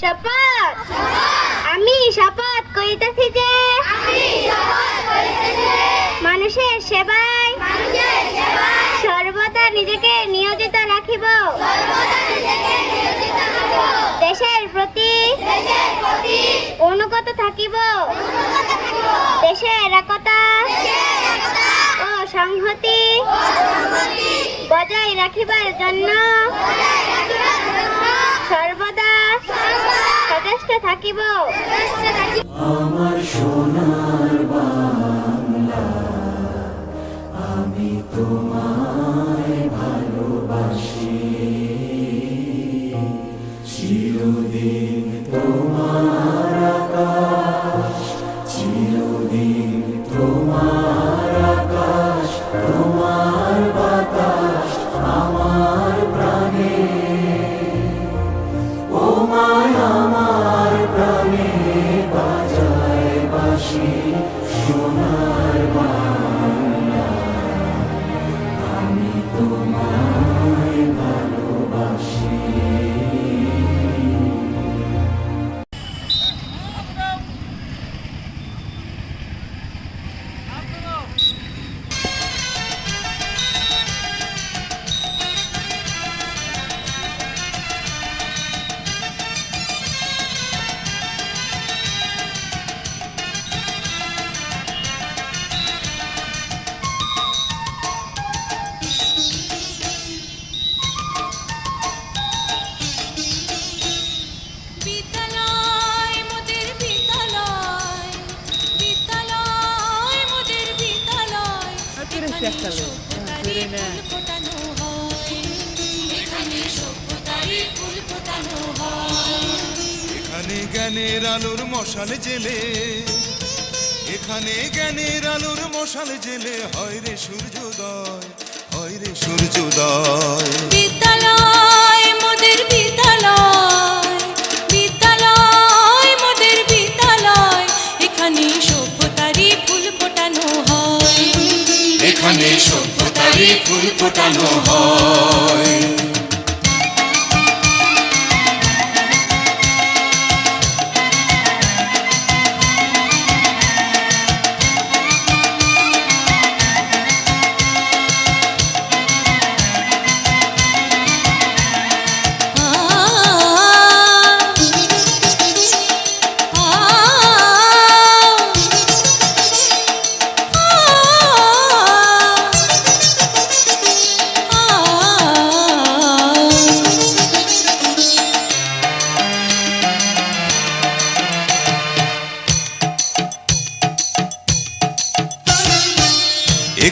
শপথ আমি শপথ করিতেছি যে, মানুষের সেবায় সর্বদা নিজেকে নিয়োজিত রাখিব। দেশের প্রতি অনুগত থাকিব। দেশের একতা ও সংহতি বজায় রাখিবার জন্য সর্বদা সচেষ্ট থাকিব। আমার সোনার বাংলা আমি তোমায় ভালোবাসি। চিরদিন এখানে জ্ঞানের আলোর মশাল জেলে এখানে জ্ঞানের আলোর মশাল জেলে। হয় রে সূর্যোদয় হয় রে সূর্যোদয়। বিদ্যালয় মোদের বিদ্যালয় ফুল ফোটানো হয়।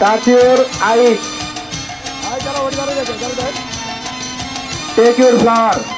That's your ফোটানো ear. হয়। Touch your mouth.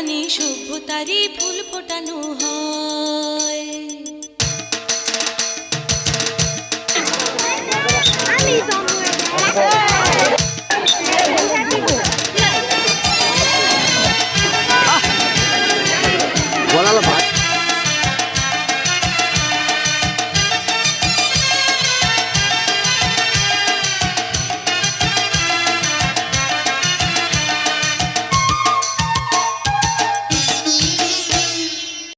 এখানে সভ্যতারই ফুল ফোটানো হয়।